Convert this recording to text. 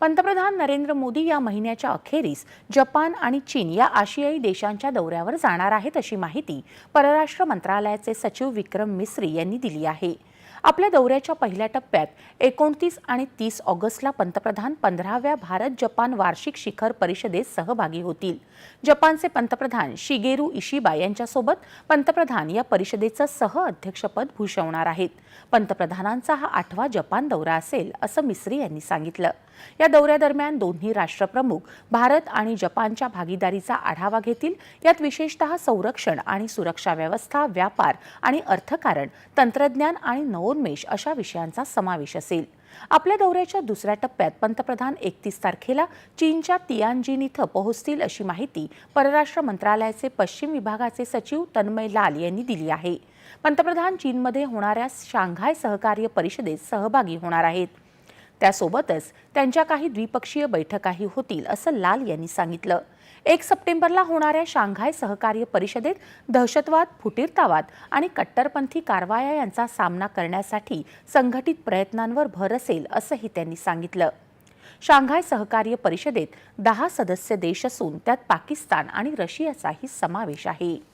पंतप्रधान नरेंद्र मोदी या महिन्याच्या अखेरीस जपान आणि चीन या आशियाई देशांच्या दौऱ्यावर जाणार आहेत अशी माहिती परराष्ट्र मंत्रालयाचे सचिव विक्रम मिस्री यांनी दिली आहे. आपल्या दौऱ्याच्या पहिल्या टप्प्यात एकोणतीस आणि तीस ऑगस्टला पंतप्रधान पंधराव्या भारत जपान वार्षिक शिखर परिषदेत सहभागी होतील. जपानचे पंतप्रधान शिगेरू इशिबा यांच्यासोबत पंतप्रधान या परिषदेचं सह अध्यक्षपद भूषवणार आहेत. पंतप्रधानांचा हा आठवा जपान दौरा असेल असं मिस्री यांनी सांगितलं. या दौऱ्यादरम्यान दोन्ही राष्ट्रप्रमुख भारत आणि जपानच्या भागीदारीचा आढावा घेतील. यात विशेषतः संरक्षण आणि सुरक्षा व्यवस्था व्यापार आणि अर्थकारण तंत्रज्ञान आणि उन्मेष अशा विषयांचा समावेश असेल. आपल्या दौऱ्याच्या दुसऱ्या टप्प्यात पंतप्रधान एकतीस तारखेला चीनच्या तियानजीन इथं पोहोचतील अशी माहिती परराष्ट्र मंत्रालयाचे पश्चिम विभागाचे सचिव तन्मय लाल यांनी दिली आहे. पंतप्रधान चीनमध्ये होणाऱ्या शांघाय सहकार्य परिषदेत सहभागी होणार आहेत. त्यासोबतच त्यांच्या काही द्विपक्षीय बैठकाही होतील असं लाल यांनी सांगितलं. एक सप्टेंबरला होणाऱ्या शांघाय सहकार्य परिषदेत दहशतवाद फुटीरतावाद आणि कट्टरपंथी कारवाया यांचा सामना करण्यासाठी संघटित प्रयत्नांवर भर असेल असंही त्यांनी सांगितलं. शांघाय सहकार्य परिषदेत दहा सदस्य देश असून त्यात पाकिस्तान आणि रशियाचाही समावेश आहे.